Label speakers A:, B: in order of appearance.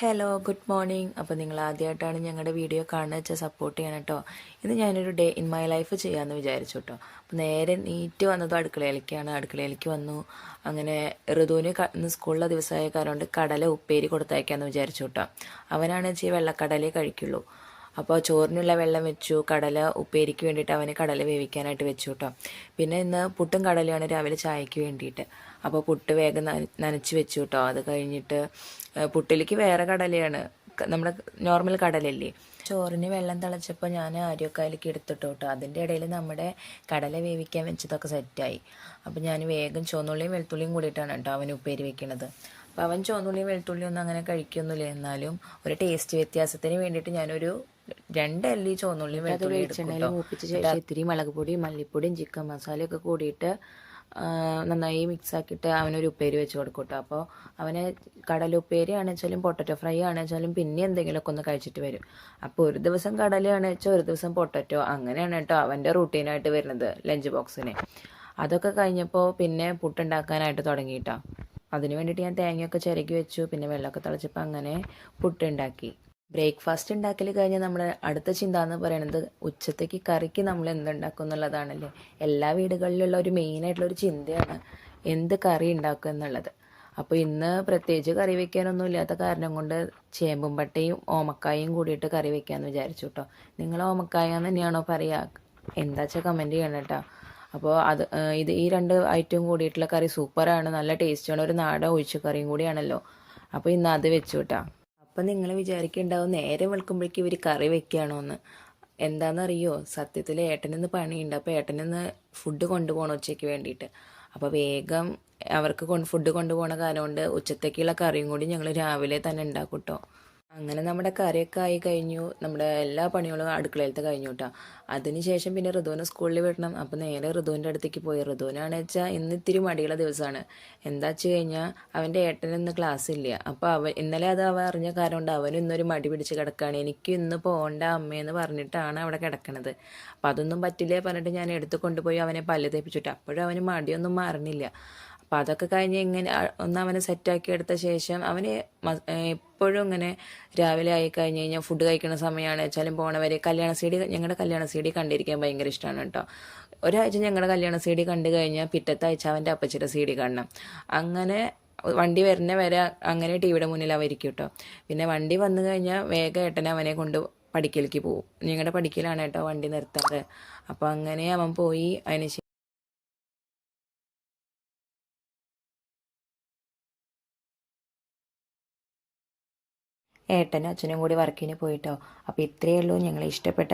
A: Hello good morning അപ്പോൾ നിങ്ങൾ ആദ്യമായിട്ടാണ് ഞങ്ങളുടെ വീഡിയോ കാണുന്നത്. വെച്ചാൽ സപ്പോർട്ട് ചെയ്യണം കേട്ടോ ഇത് ഞാനൊരു ഡേ ഇൻ മൈ ലൈഫ് ചെയ്യാമെന്ന് വിചാരിച്ചു കേട്ടോ അപ്പോൾ നേരെ നീറ്റ് വന്നത് അടുക്കളയിലേക്കാണ് അടുക്കളയിലേക്ക് വന്നു. അങ്ങനെ ഋതുവിന് ഇന്ന് സ്കൂളിലെ ദിവസമായ കാരണം കടല ഉപ്പേരി കൊടുത്തയക്കാമെന്ന് വിചാരിച്ചു കേട്ടോ അവനാണ് വെച്ചാൽ വെള്ളക്കടലേ കഴിക്കുള്ളൂ. അപ്പോൾ ചോറിനുള്ള വെള്ളം വെച്ചു കടല ഉപ്പേരിക്ക് വേണ്ടിയിട്ട് അവന് കടല വേവിക്കാനായിട്ട് വെച്ചു കേട്ടോ. പിന്നെ ഇന്ന് പുട്ടും കടലയാണ് രാവിലെ ചായക്ക് വേണ്ടിയിട്ട്. അപ്പോൾ പുട്ട് വേഗം നന- നനച്ച് വെച്ചു കേട്ടോ. അത് കഴിഞ്ഞിട്ട് പുട്ടിലേക്ക് വേറെ കടലയാണ്. നമ്മുടെ നോർമൽ കടലല്ലേ ചോറിന് വെള്ളം തിളച്ചപ്പോൾ ഞാൻ ആര്യക്കായലേക്ക് എടുത്തിട്ടു കേട്ടോ. അതിന്റെ ഇടയിൽ നമ്മുടെ കടല വേവിക്കാൻ വെച്ചതൊക്കെ സെറ്റായി അപ്പോൾ ഞാൻ വേഗം ചുവന്നുള്ളിയും വെളുത്തുള്ളിയും കൂടിയിട്ടാണ് കേട്ടോ അവന് ഉപ്പേരി വെക്കണത്. അപ്പോൾ അവൻ ചുവന്നുള്ളിയും വെളുത്തുള്ളിയും ഒന്നും അങ്ങനെ കഴിക്കൊന്നുമില്ല. എന്നാലും ഒരു ടേസ്റ്റ് വ്യത്യാസത്തിന് വേണ്ടിയിട്ട് ഞാനൊരു രണ്ടല്ലി ചുവന്നുള്ളിയും വെളുത്തുള്ളിയും എടുക്കും മൂപ്പിച്ച ശേഷം ഇത്തിരി മുളക് പൊടിയും മല്ലിപ്പൊടിയും ചിക്കൻ മസാലയൊക്കെ കൂടിയിട്ട് നന്നായി മിക്സ് ആക്കിയിട്ട് അവനൊരു ഉപ്പേരി വെച്ച് കൊടുക്കൂട്ടോ അപ്പോൾ അവന് കടലുപ്പേരി ആണെച്ചാലും പൊട്ടറ്റോ ഫ്രൈ ആണെച്ചാലും പിന്നെ എന്തെങ്കിലുമൊക്കെ ഒന്ന് കഴിച്ചിട്ട് വരും. അപ്പോൾ ഒരു ദിവസം കടലയാണ് വെച്ചാൽ ഒരു ദിവസം പൊട്ടറ്റോ അങ്ങനെയാണ് കേട്ടോ അവന്റെ റൂട്ടീനായിട്ട് വരുന്നത് ലഞ്ച് ബോക്സിന് അതൊക്കെ കഴിഞ്ഞപ്പോൾ പിന്നെ പുട്ടുണ്ടാക്കാനായിട്ട് തുടങ്ങിയിട്ടോ അതിന് വേണ്ടിയിട്ട് ഞാൻ തേങ്ങയൊക്കെ ചിരകി വെച്ചു. പിന്നെ വെള്ളമൊക്കെ തിളച്ചപ്പോൾ അങ്ങനെ പുട്ടുണ്ടാക്കി. ബ്രേക്ക്ഫാസ്റ്റ് ഉണ്ടാക്കൽ കഴിഞ്ഞ് നമ്മൾ അടുത്ത ചിന്ത എന്ന് പറയുന്നത് ഉച്ചത്തേക്ക് കറിക്ക് നമ്മൾ എന്തുണ്ടാക്കും എന്നുള്ളതാണല്ലേ. എല്ലാ വീടുകളിലുള്ള ഒരു മെയിനായിട്ടുള്ള ഒരു ചിന്തയാണ് എന്ത് കറി ഉണ്ടാക്കുക എന്നുള്ളത്. അപ്പോൾ ഇന്ന് പ്രത്യേകിച്ച് കറി വെക്കാനൊന്നും ഇല്ലാത്ത കാരണം കൊണ്ട് ചേമ്പും പട്ടയും ഓമക്കായും കൂടിയിട്ട് കറി വെക്കാമെന്ന് വിചാരിച്ചു കേട്ടോ നിങ്ങൾ ഓമക്കായ തന്നെയാണോ പറയുക എന്താ വെച്ചാൽ കമന്റ് ചെയ്യണം കേട്ടോ അപ്പോൾ അത് ഇത് ഈ രണ്ട് ഐറ്റവും കൂടിയിട്ടുള്ള കറി സൂപ്പറാണ്. നല്ല ടേസ്റ്റാണ്. ഒരു നാടൻ ഒഴിച്ചു കറിയും കൂടിയാണല്ലോ. അപ്പോൾ ഇന്ന് അത് വെച്ചു കേട്ടോ അപ്പം നിങ്ങൾ വിചാരിക്കുന്നുണ്ടാവും നേരെ വെളുക്കുമ്പോഴേക്കും ഇവർ കറി വെക്കുകയാണോ എന്ന് എന്താണെന്നറിയോ സത്യത്തിൽ ഏട്ടനിന്ന് പണിയുണ്ട്. അപ്പോൾ ഏട്ടനിന്ന് ഫുഡ് കൊണ്ടുപോകണം ഉച്ചയ്ക്ക് വേണ്ടിയിട്ട്. അപ്പോൾ വേഗം അവർക്ക് ഫുഡ് കൊണ്ടുപോകണ കാരണം കൊണ്ട് ഉച്ചത്തേക്കുള്ള കറിയും കൂടി ഞങ്ങൾ രാവിലെ തന്നെ ഉണ്ടാക്കും കേട്ടോ അങ്ങനെ നമ്മുടെ കറിയൊക്കെ ആയി കഴിഞ്ഞു. നമ്മുടെ എല്ലാ പണികളും അടുക്കളയിലത്തെ കഴിഞ്ഞു കേട്ടോ അതിനുശേഷം പിന്നെ ഋതുവിനെ സ്കൂളിൽ വിടണം. അപ്പോൾ നേരെ ഋതുവിന്റെ അടുത്തേക്ക് പോയി. ഋതുവിനാണ് വെച്ചാൽ ഇന്ന് ഇത്തിരി മടിയുള്ള ദിവസമാണ് എന്താ വെച്ച് കഴിഞ്ഞാൽ അവന്റെ ഏട്ടന് ഇന്ന് ക്ലാസ് ഇല്ല. അപ്പോൾ അവൻ ഇന്നലെ അത് അവൻ അറിഞ്ഞ കാരണം കൊണ്ട് അവനും ഇന്നൊരു മടി പിടിച്ച് കിടക്കുകയാണ് എനിക്ക് ഇന്ന് പോകണ്ട അമ്മയെന്ന് പറഞ്ഞിട്ടാണ് അവിടെ കിടക്കണത്. അപ്പോൾ അതൊന്നും പറ്റില്ലേ പറഞ്ഞിട്ട് ഞാൻ എടുത്ത് കൊണ്ടുപോയി അവനെ പല്ല് തേപ്പിച്ചിട്ട്. അപ്പോഴും അവന് മടിയൊന്നും മാറുന്നില്ല അപ്പം അതൊക്കെ കഴിഞ്ഞ് ഇങ്ങനെ ഒന്ന് അവനെ സെറ്റാക്കി എടുത്ത ശേഷം അവന് എപ്പോഴും ഇങ്ങനെ രാവിലെ ആയി കഴിഞ്ഞ് കഴിഞ്ഞാൽ ഫുഡ് കഴിക്കുന്ന സമയമാണ് വെച്ചാലും പോണവരെ കല്യാണ സീഡി ഞങ്ങളുടെ കല്യാണ സീഡി കണ്ടിരിക്കാൻ ഭയങ്കര ഇഷ്ടമാണ് കേട്ടോ ഒരാഴ്ച ഞങ്ങളുടെ കല്യാണ സീഡി കണ്ടു കഴിഞ്ഞാൽ പിറ്റത്തെ ആഴ്ച അവന്റെ അപ്പച്ചിയുടെ സീഡി കാണണം. അങ്ങനെ വണ്ടി വരുന്ന വരെ അങ്ങനെ ടി വിയുടെ മുന്നിൽ അവരിക്കും കേട്ടോ പിന്നെ വണ്ടി വന്നു കഴിഞ്ഞാൽ വേഗം ഏട്ടൻ അവനെ കൊണ്ട് പഠിക്കലേക്ക് പോകും ഞങ്ങളുടെ പഠിക്കലാണ് കേട്ടോ വണ്ടി നിർത്താറ്. അപ്പോൾ അങ്ങനെ അവൻ പോയി. അതിന് ഏട്ടനും അച്ഛനും കൂടി വർക്കിന് പോയിട്ടോ. അപ്പോൾ ഇത്രയേ ഉള്ളൂ. ഞങ്ങളെ ഇഷ്ടപ്പെട്ട